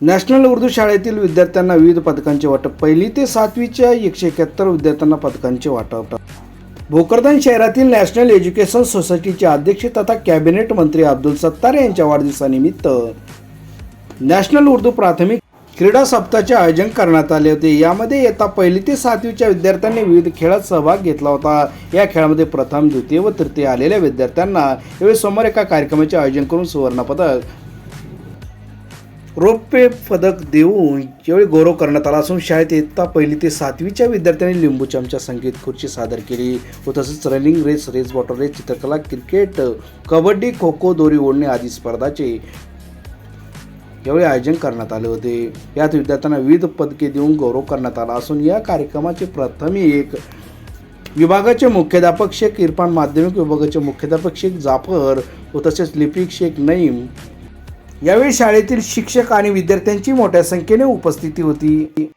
National Urdu शाळेतील विद्यार्थ्यांना विविध पदकांचे वाटप पहिली ते सातवीच्या एकशे एकाहत्तर विद्यार्थ्यांना पदकांचे वाटप. भोकरदन शहरातील नॅशनल एज्युकेशन सोसायटीचे अध्यक्ष तथा कॅबिनेट मंत्री अब्दुल सत्तार यांच्या वाढदिवसानिमित्त नॅशनल उर्दू प्राथमिक क्रीडा सप्ताहाचे आयोजन करण्यात आले होते. यामध्ये येता पहिली ते सातवीच्या विद्यार्थ्यांनी विविध खेळात सहभाग घेतला होता. या खेळामध्ये प्रथम द्वितीय व तृतीय आलेल्या विद्यार्थ्यांना यावेळी समोर एका कार्यक्रमाचे आयोजन करून सुवर्णपदक रौप्य पदक देऊन यावेळी गौरव करण्यात आला असून शाळेत इयत्ता पहिली ते सातवीच्या विद्यार्थ्यांनी लिंबू चमचा संगीत खुर्ची सादर केली. व तसेच running race race water race चित्रकला क्रिकेट कबड्डी खो खो दोरी ओढणे आदी स्पर्धाचे यावेळी आयोजन करण्यात आले होते. यात विद्यार्थ्यांना विविध पदके देऊन गौरव करण्यात आला असून या कार्यक्रमाचे प्रथम एक विभागाचे मुख्याध्यापक शेख इरफान माध्यमिक विभागाचे मुख्याध्यापक शेख जाफर व तसेच लिपिक शेख नईम यावेळी शाळेतील शिक्षक आणि विद्यार्थ्यांची मोठ्या संख्येने उपस्थिती होती.